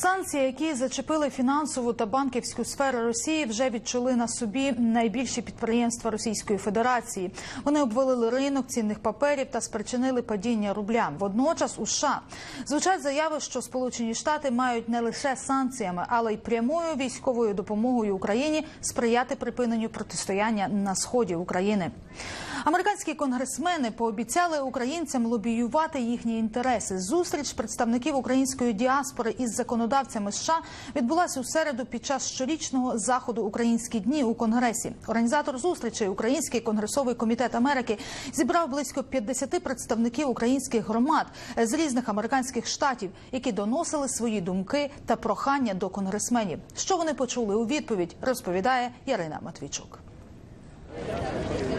Санкції, які зачепили фінансову та банківську сфери Росії, вже відчули на собі найбільші підприємства Російської Федерації. Вони обвалили ринок цінних паперів та спричинили падіння рубля. Водночас у США звучать заяви, що Сполучені Штати мають не лише санкціями, але й прямою військовою допомогою Україні сприяти припиненню протистояння на сході України. Американські конгресмени пообіцяли українцям лобіювати їхні інтереси. Зустріч представників української діаспори із законодавцями США відбулася у середу під час щорічного заходу Українські дні у Конгресі. Організатор зустрічі, Український конгресовий комітет Америки, зібрав близько 50 представників українських громад з різних американських штатів, які доносили свої думки та прохання до конгресменів. Що вони почули у відповідь, розповідає Ярина Матвійчук.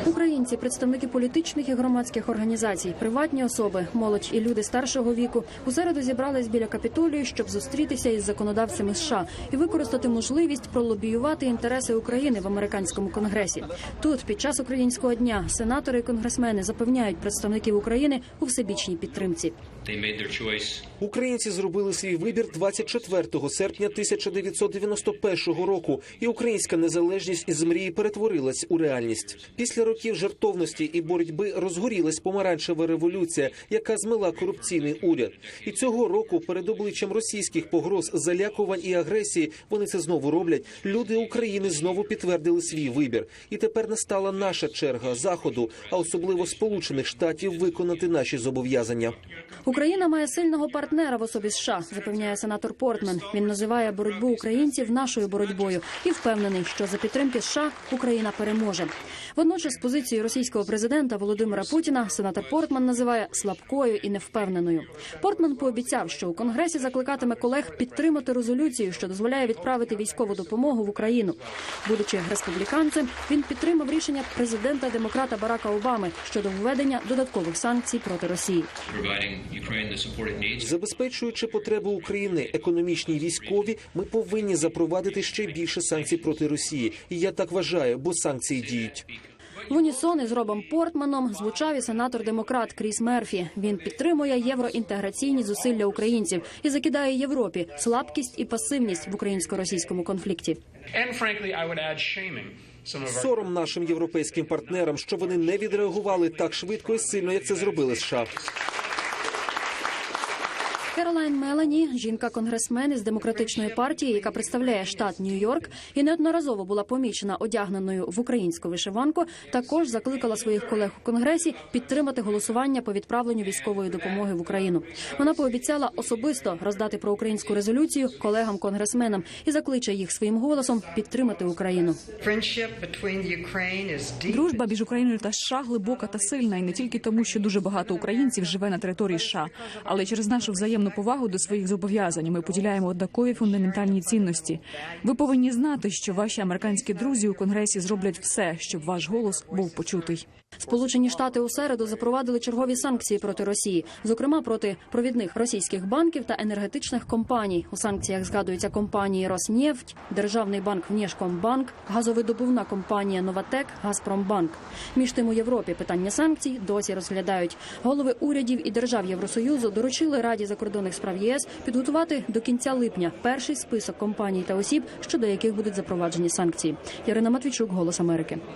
Українці, представники політичних і громадських організацій, приватні особи, молодь і люди старшого віку у середу зібрались біля капітолію, щоб зустрітися із законодавцями США і використати можливість пролобіювати інтереси України в американському конгресі. Тут, під час українського дня, сенатори і конгресмени запевняють представників України у всебічній підтримці. Українці зробили свій вибір 24 серпня 1991 року, і українська незалежність із мрії перетворилась у реальність. Після років жертовності і боротьби розгорілась помаранчева революція, яка змила корупційний уряд. І цього року, перед обличчям російських погроз, залякувань і агресії, вони це знову роблять. Люди України знову підтвердили свій вибір. І тепер настала наша черга заходу, а особливо Сполучених Штатів, виконати наші зобов'язання. Україна має сильного партнера в особі США, запевняє сенатор Портман. Він називає боротьбу українців нашою боротьбою і впевнений, що за підтримки США Україна переможе. Водночас позицію російського президента Володимира Путіна сенатор Портман називає слабкою і невпевненою. Портман пообіцяв, що у конгресі закликатиме колег підтримати резолюцію, що дозволяє відправити військову допомогу в Україну. Будучи республіканцем, він підтримав рішення президента демократа Барака Обами щодо введення додаткових санкцій проти Росії. Забезпечуючи потреби України, економічні військові, ми повинні запровадити ще більше санкцій проти Росії. І я так вважаю, бо санкції діють. В унісон із Робом Портманом звучав і сенатор-демократ Кріс Мерфі. Він підтримує євроінтеграційні зусилля українців і закидає Європі слабкість і пасивність в українсько-російському конфлікті. And frankly, I would add shaming some of our Сором нашим європейським партнерам, що вони не відреагували так швидко і сильно, як це зробили США. Керолайн Мелані, жінка-конгресмен із демократичної партії, яка представляє штат Нью-Йорк і неодноразово була помічена одягненою в українську вишиванку, також закликала своїх колег у конгресі підтримати голосування по відправленню військової допомоги в Україну. Вона пообіцяла особисто роздати проукраїнську резолюцію колегам-конгресменам і закличе їх своїм голосом підтримати Україну. Дружба між Україною та США глибока та сильна, і не тільки тому, що дуже багато українців живе на території США, але через нашу взаємну повагу до своїх зобов'язань. Ми поділяємо однакові фундаментальні цінності. Ви повинні знати, що ваші американські друзі у конгресі зроблять все, щоб ваш голос був почутий. Сполучені Штати у середу запровадили чергові санкції проти Росії, зокрема проти провідних російських банків та енергетичних компаній. У санкціях згадуються компанії Роснефть, Державний банк Внешкомбанк, газовидобувна компанія Новатек, Газпромбанк. Між тим у Європі питання санкцій досі розглядають. Голови урядів і держав Євросоюзу доручили Раді закордонних справ ЄС підготувати до кінця липня перший список компаній та осіб, щодо яких будуть запроваджені санкції. Ярина Матвійчук, Голос Америки.